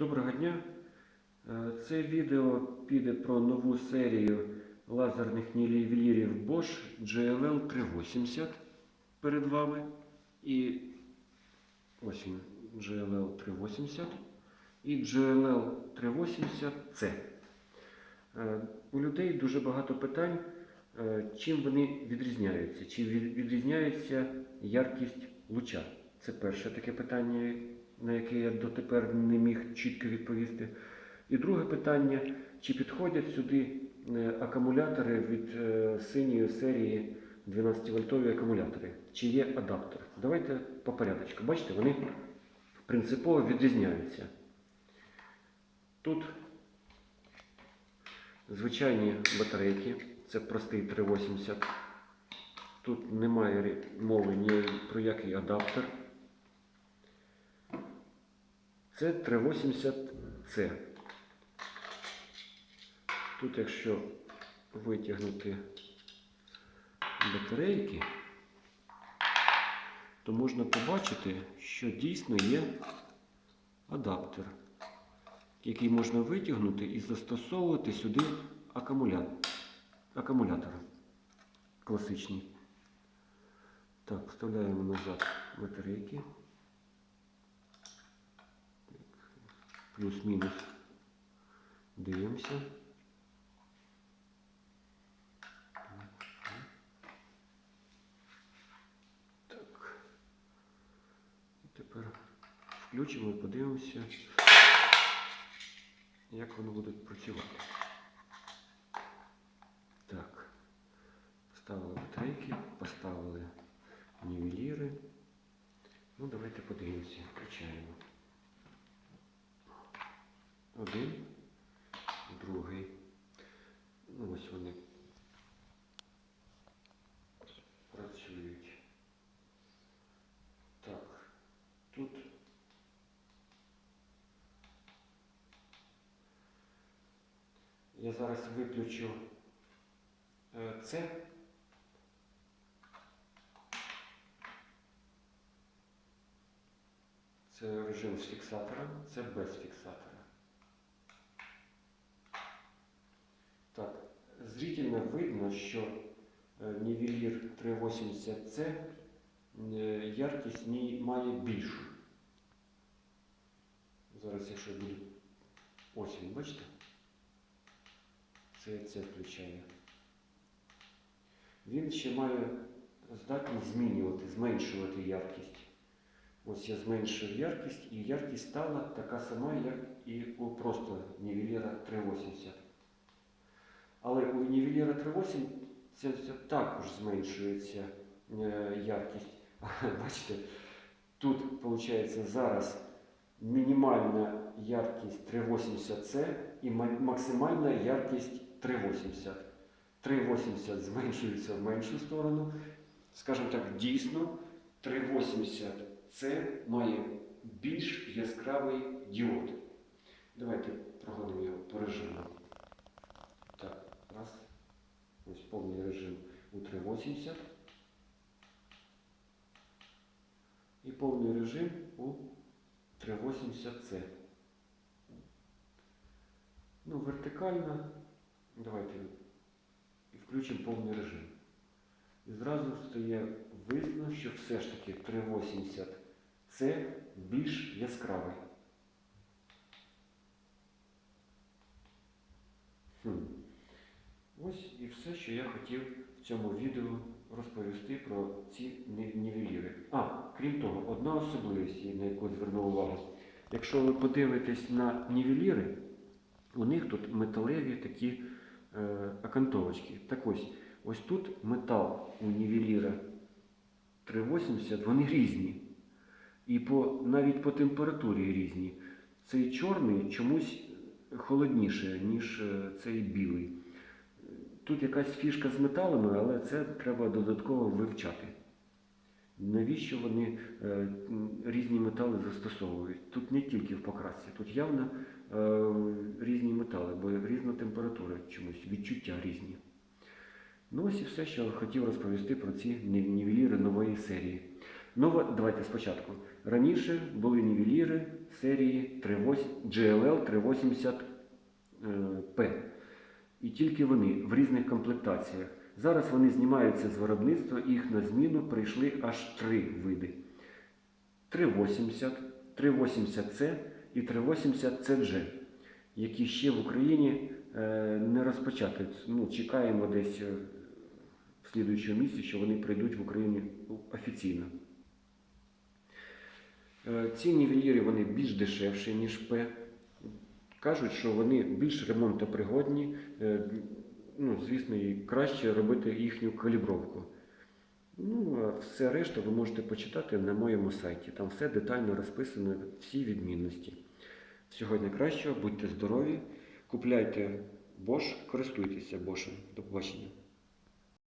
Доброго дня. Е, Це відео піде про нову серію лазерних нівелірів Bosch GLL 380 перед вами. І ось GLL 380 і GLL 380C. Е, У людей дуже багато питань, е, чим вони відрізняються, чи відрізняється яркість луча. Це перше таке питання, на яке я дотепер не міг чітко відповісти. І друге питання, чи підходять сюди е, акумулятори від е, синьої серії 12-вольтові акумулятори, чи є адаптер. Давайте по порядочку. Бачите, вони принципово відрізняються. Тут звичайні батарейки, це простий 380. Тут немає мови ні про який адаптер. Це 380C. Тут, якщо витягнути батарейки, то можна побачити, що дійсно є адаптер, який можна витягнути і застосовувати сюди акумулятор. Акумулятор класичний. Так, вставляємо назад батарейки. Плюс-мінус. Дивимося. Так. І тепер включимо і подивимося, як воно буде працювати. Так. Поставили батарейки, поставили нівеліри. Ну, давайте подивимося, включаємо. Один, другий. Ну, ось вони працюють. Так, тут я зараз виключу е, це. Це режим з фіксатором, це без фіксатора. Так, зрительно видно, що е, нівелір 380C е, яркість має більшу. Зараз, якщо буду. Ось він, бачите? Це це включає. Він ще має здатність змінювати, зменшувати яркість. Ось я зменшив яркість, і яркість стала така сама, як і у просто нівеліра 380. Але у нівеліра 380 також зменшується е, яркість. Бачите, тут виходить зараз мінімальна яркість 380C і максимальна яркість 380. 380 зменшується в меншу сторону. Скажімо так, дійсно 380 це має більш яскравий діод. Давайте прогонимо його по режиму. Так, раз. Ось повний режим у 380. І повний режим у 380C. Ну, вертикально. Давайте і включимо повний режим. І зразу стає видно, що все ж таки 380 це більш яскравий. Хм. Ось і все, що я хотів в цьому відео розповісти про ці нівеліри. А, крім того, одна особливість, на яку звернув увагу. Якщо ви подивитесь на нівеліри, у них тут металеві такі е, окантовочки. Так ось, ось тут метал у нівеліра 380, вони різні. І по, навіть по температурі різні. Цей чорний чомусь холодніше, ніж е, цей білий. Тут якась фішка з металами, але це треба додатково вивчати. Навіщо вони е, різні метали застосовують? Тут не тільки в покрасці, тут явно е, різні метали, бо різна температура чомусь, відчуття різні. Ну ось і все, що хотів розповісти про ці нівеліри нової серії. Нова, давайте спочатку. Раніше були нівеліри серії 38 GLL 380P. І тільки вони в різних комплектаціях. Зараз вони знімаються з виробництва, і їх на зміну прийшли аж три види: 380, 380C і 380CG, які ще в Україні е, не розпочати. Ну, чекаємо десь е, в слідуючому місці, що вони прийдуть в Україні офіційно. Е, Ці нівеліри вони більш дешевші, ніж П. Кажуть, що вони більш ремонтопригодні, е, ну, звісно, і краще робити їхню калібровку. Ну, а все решта ви можете почитати на моєму сайті. Там все детально розписано, всі відмінності. Всього найкращого, будьте здорові, купляйте Bosch, користуйтеся Bosch. До побачення.